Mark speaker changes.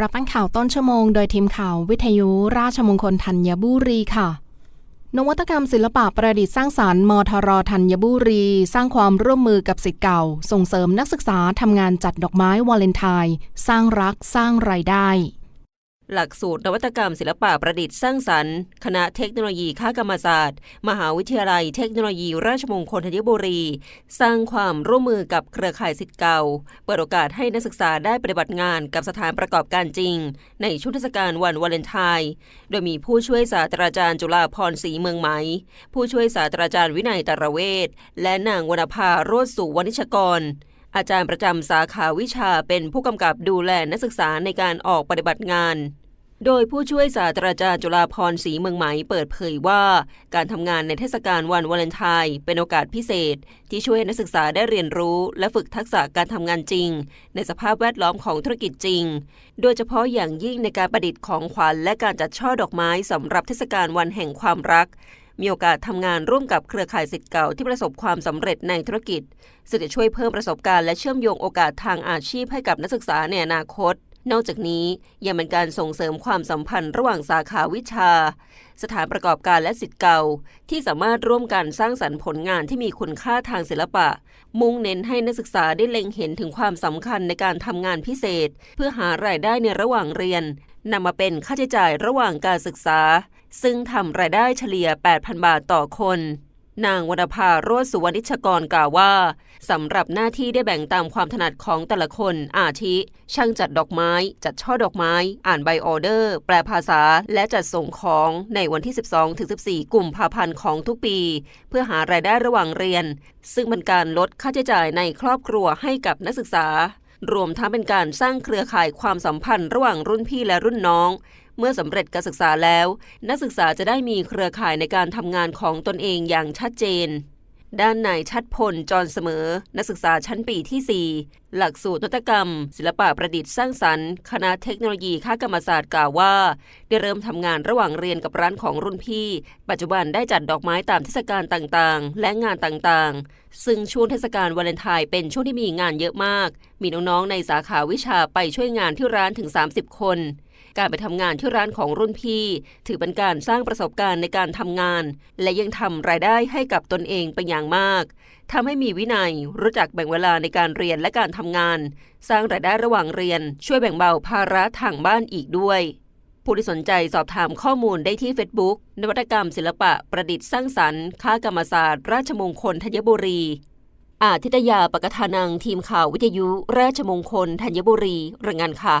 Speaker 1: รับฟังข่าวต้นชั่วโมงโดยทีมข่าววิทยุราชมงคลธัญบุรีค่ะ นวัตกรรมศิลปะประดิษฐ์สร้างสารรค์มทรธัญบุรี สร้างความร่วมมือกับสิทธิ์เก่า ส่งเสริมนักศึกษาทำงานจัดดอกไม้วาเลนไทน์สร้างรักสร้างรายได้
Speaker 2: หลักสูตรนวัตกรรมศิลปะประดิษฐ์สร้างสรรค์ คณะเทคโนโลยีข้ากรรมศาสตร์ มหาวิทยาลัยเทคโนโลยีราชมงคลธัญบุรี สร้างความร่วมมือกับเครือข่ายสิทธิ์เก่า เปิดโอกาสให้นักศึกษาได้ปฏิบัติงานกับสถานประกอบการจริง ในช่วงเทศกาลวันวาเลนไทน์โดยมีผู้ช่วยศาสตราจารย์จุฬาพรศรีเมืองไหม ผู้ช่วยศาสตราจารย์วินัยตรเวศและนางวรณภาโรจนสุวรรณิชกร อาจารย์ประจำสาขาวิชาเป็นผู้กำกับดูแลนักศึกษาในการออกปฏิบัติงาน โดยผู้ช่วยศาสตราจารย์จุฬาพรศรีเมืองไหมเปิดเผยว่า การทำงานในเทศกาลวันวาเลนไทน์เป็นโอกาสพิเศษ ที่ช่วยนักศึกษาได้เรียนรู้ และฝึกทักษะการทำงานจริง ในสภาพแวดล้อมของธุรกิจจริง โดยเฉพาะอย่างยิ่งในการประดิษฐ์ของขวัญและการจัดช่อดอกไม้สำหรับเทศกาลวันแห่งความรัก มีโอกาสทำงานร่วมกับเครือข่ายสิทธิ์เก่าที่ประสบความสำเร็จในธุรกิจซึ่งจะช่วยเพิ่มประสบการณ์และเชื่อมโยงโอกาสทางอาชีพให้กับนักศึกษาในอนาคต นอกจากนี้ยังเป็นการส่งเสริมความสัมพันธ์ระหว่างสาขาวิชา สถานประกอบการและสิทธิ์เก่า ที่สามารถร่วมกันสร้างสรรค์ผลงานที่มีคุณค่าทางศิลปะ มุ่งเน้นให้นักศึกษาได้เล็งเห็นถึงความสำคัญในการทำงานพิเศษ เพื่อหารายได้ในระหว่างเรียนนำมาเป็นค่าใช้จ่ายระหว่างการศึกษา ซึ่งทำรายได้เฉลี่ย 8,000 บาทต่อคน นางวรรณภาโรจสุวรรณิชกรกล่าวว่าสำหรับหน้าที่ได้แบ่งตามความถนัดของแต่ละคน อาทิ ช่างจัดดอกไม้ จัดช่อดอกไม้ อ่านใบออเดอร์ แปลภาษา และจัดส่งของในวันที่ 12-14 กุมภาพันธ์ของทุกปี เพื่อหารายได้ระหว่างเรียน ซึ่งเป็นการลดค่าใช้จ่ายในครอบครัวให้กับนักศึกษารวมทั้งเป็นการสร้างเครือข่ายความสัมพันธ์ระหว่างรุ่นพี่และรุ่นน้อง เมื่อสำเร็จการศึกษาแล้ว นักศึกษาจะได้มีเครือข่ายในการทำงานของตนเองอย่างชัดเจน ด้านนายชัดพลจรเสมอ นักศึกษาชั้นปีที่ 4 หลักสูตรนวัตกรรม ศิลปะประดิษฐ์สร้างสรรค์ คณะเทคโนโลยีข้ากรรมศาสตร์กล่าวว่า ได้เริ่มทำงานระหว่างเรียนกับร้านของรุ่นพี่ ปัจจุบันได้จัดดอกไม้ตามเทศกาลต่างๆ และงานต่างๆซึ่งช่วงเทศกาลวาเลนไทน์เป็นช่วงที่มีงานเยอะมาก มีน้องๆ ในสาขาวิชาไปช่วยงานที่ร้านถึง 30 คน การไปทำงานที่ร้านของรุ่นพี่ ถือเป็นการสร้างประสบการณ์ในการทำงาน และยังทำรายได้ให้กับตนเองเป็นอย่างมากทำให้มีวินัย รู้จักแบ่งเวลาในการเรียนและการทำงาน สร้างรายได้ระหว่างเรียน ช่วยแบ่งเบาภาระทางบ้านอีกด้วย ผู้ที่สนใจสอบถามข้อมูลได้ที่ Facebook นวัตกรรมศิลปะประดิษฐ์สร้างสรรค์ค่ากรรมศาสตร์ ราชมงคลธัญบุรีอาทิตยาปกทานังทีมข่าววิทยุ ราชมงคลธัญบุรีรายงานค่ะ